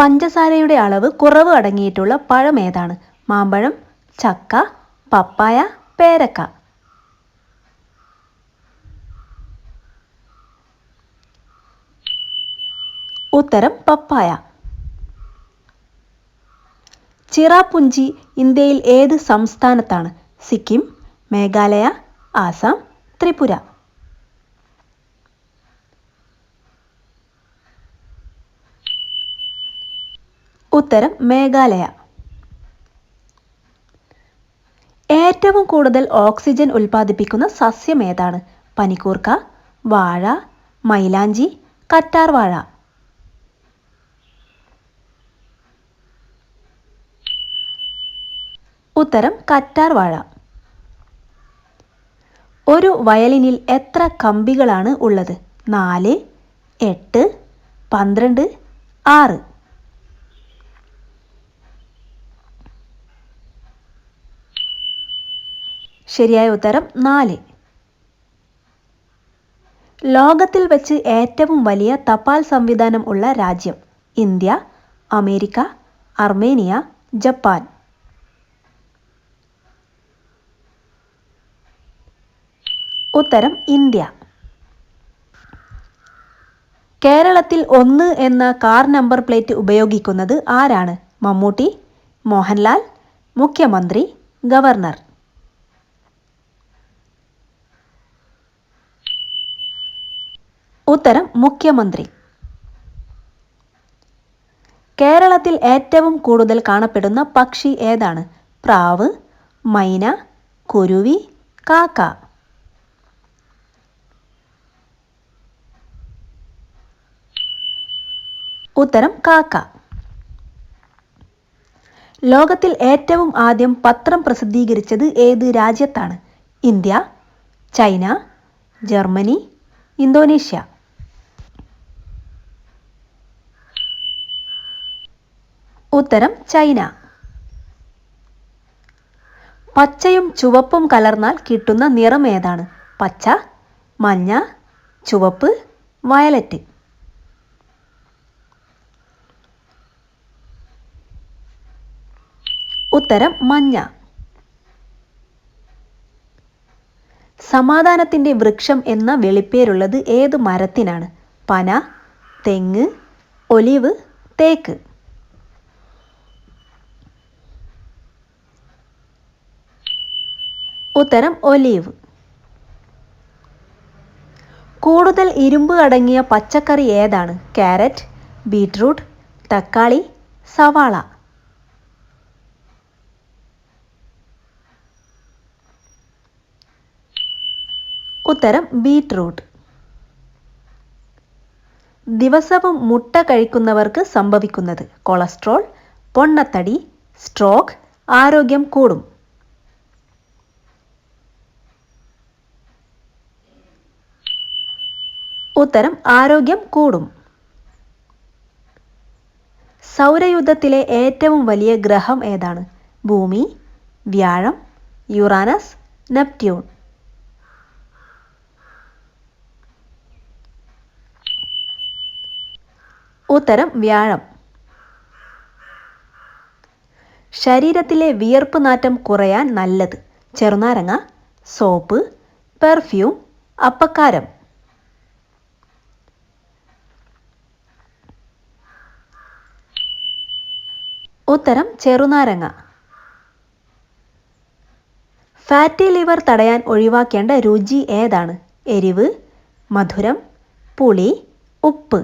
പഞ്ചസാരയുടെ അളവ് കുറവ് അടങ്ങിയിട്ടുള്ള പഴം ഏതാണ്? മാമ്പഴം ചക്ക പപ്പായ പേരക്ക. ഉത്തരം പപ്പായ. ചിറാപുഞ്ചി ഇന്ത്യയിൽ ഏത് സംസ്ഥാനത്താണ്? സിക്കിം മേഘാലയ ആസാം ത്രിപുര. ഉത്തരം മേഘാലയ. ഏറ്റവും കൂടുതൽ ഓക്സിജൻ ഉൽപ്പാദിപ്പിക്കുന്ന സസ്യം ഏതാണ്? പനിക്കൂർക്ക വാഴ മൈലാഞ്ചി കറ്റാർ വാഴ ഉത്തരം കറ്റാർ വാഴ ഒരു വയലിനിൽ എത്ര കമ്പികളാണ് ഉള്ളത്? നാല് എട്ട് പന്ത്രണ്ട് ആറ്. ശരിയായ ഉത്തരം നാല്. ലോകത്തിൽ വെച്ച് ഏറ്റവും വലിയ തപാൽ സംവിധാനം ഉള്ള രാജ്യം ഇന്ത്യ അമേരിക്ക അർമേനിയ ജപ്പാൻ. ഉത്തരം ഇന്ത്യ. കേരളത്തിൽ ഒന്ന് എന്ന കാർ നമ്പർ പ്ലേറ്റ് ഉപയോഗിക്കുന്നത് ആരാണ്? മമ്മൂട്ടി മോഹൻലാൽ മുഖ്യമന്ത്രി ഗവർണർ. ഉത്തരം മുഖ്യമന്ത്രി. കേരളത്തിൽ ഏറ്റവും കൂടുതൽ കാണപ്പെടുന്ന പക്ഷി ഏതാണ്? പ്രാവ് മൈന കുരുവി കാക്ക. ഉത്തരം കാക്ക. ലോകത്തിൽ ഏറ്റവും ആദ്യം പത്രം പ്രസിദ്ധീകരിച്ചത് ഏത് രാജ്യത്താണ്? India China Germany Indonesia. ഉത്തരം ചൈന. പച്ചയും ചുവപ്പും കലർന്നാൽ കിട്ടുന്ന നിറം ഏതാണ്? പച്ച മഞ്ഞ ചുവപ്പ് വയലറ്റ്. ഉത്തരം മഞ്ഞ. സമാധാനത്തിന്റെ വൃക്ഷം എന്ന വെളിപ്പേരുള്ളത് ഏത് മരത്തിനാണ്? പന തെങ്ങ് ഒലിവ് തേക്ക്. ഉത്തരം ഒലീവ്. കൂടുതൽ ഇരുമ്പ് അടങ്ങിയ പച്ചക്കറി ഏതാണ്? ക്യാരറ്റ് ബീട്രൂട്ട് തക്കാളി സവാള. ഉത്തരം ബീട്രൂട്ട് ദിവസവും മുട്ട കഴിക്കുന്നവർക്ക് സംഭവിക്കുന്നത് കൊളസ്ട്രോൾ പൊണ്ണത്തടി സ്ട്രോക്ക് ആരോഗ്യം കൂടും. ഉത്തരം ആരോഗ്യം കൂടും. സൗരയുദ്ധത്തിലെ ഏറ്റവും വലിയ ഗ്രഹം ഏതാണ്? ഭൂമി വ്യാഴം യുറാനസ് നെപ്റ്റ്യൂൺ. ഉത്തരം വ്യാഴം. ശരീരത്തിലെ വിയർപ്പ് നാറ്റം കുറയാൻ നല്ലത്. ചെറുനാരങ്ങ സോപ്പ് പെർഫ്യൂം അപ്പക്കാരം. ഉത്തരം ചെറുനാരങ്ങ. ഫാറ്റി ലിവർ തടയാൻ ഒഴിവാക്കേണ്ട രുചി ഏതാണ്? എരിവ് മധുരം പുളി ഉപ്പ്.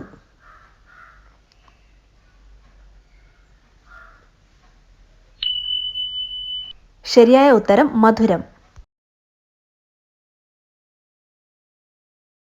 ശരിയായ ഉത്തരം മധുരം.